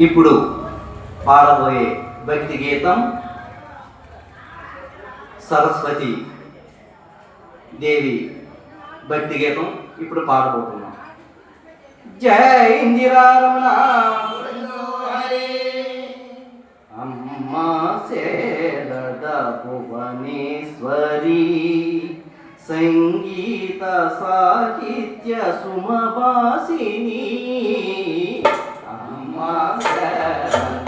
ఇప్పుడు పాడబోయే భక్తి గీతం సరస్వతి దేవి భక్తి గీతం ఇప్పుడు పాడబోతున్నాం. జయ ఇందిరారమణ అమ్మా సేద భువనేశ్వరి సంగీత సాహిత్య సుమవాసిని Come on,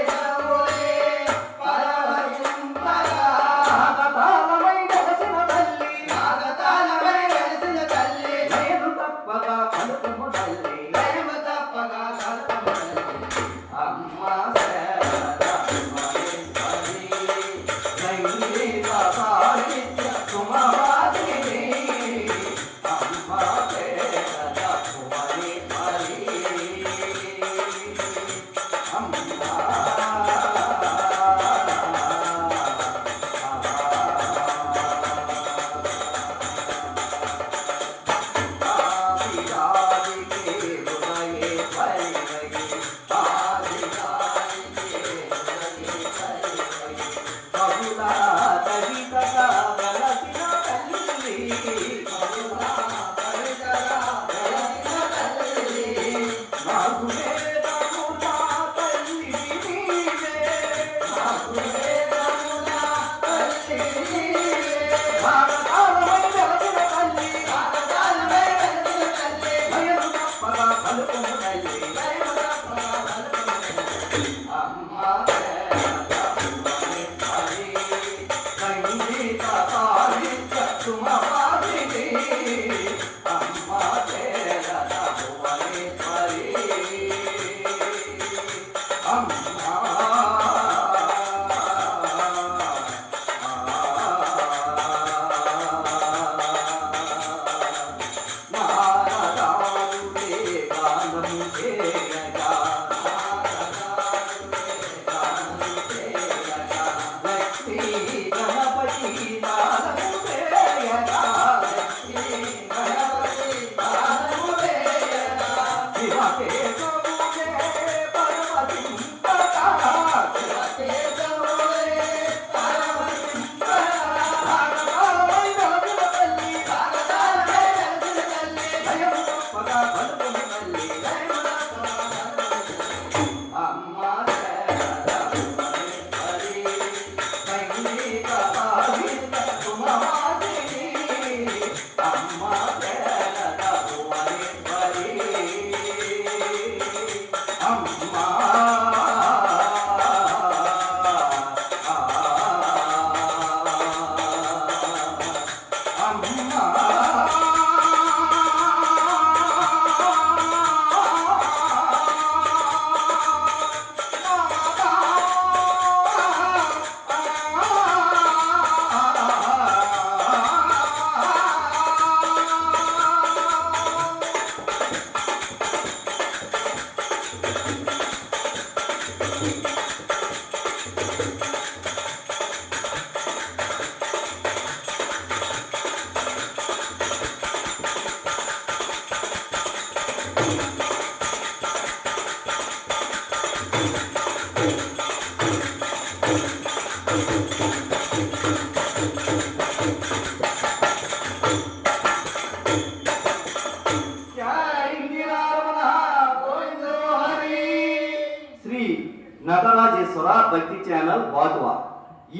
నటరాజేశ్వర భక్తి ఛానల్ వాటువా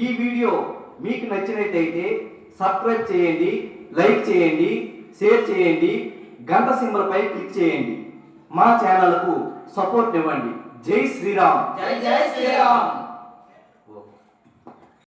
ఈ వీడియో మీకు నచ్చినట్టయితే సబ్స్క్రైబ్ చేయండి లైక్ చేయండి షేర్ చేయండి గంట సింబల్పై క్లిక్ చేయండి. మా ఛానల్కు సపోర్ట్ ఇవ్వండి. జై శ్రీరామ్. జై జై శ్రీరామ్.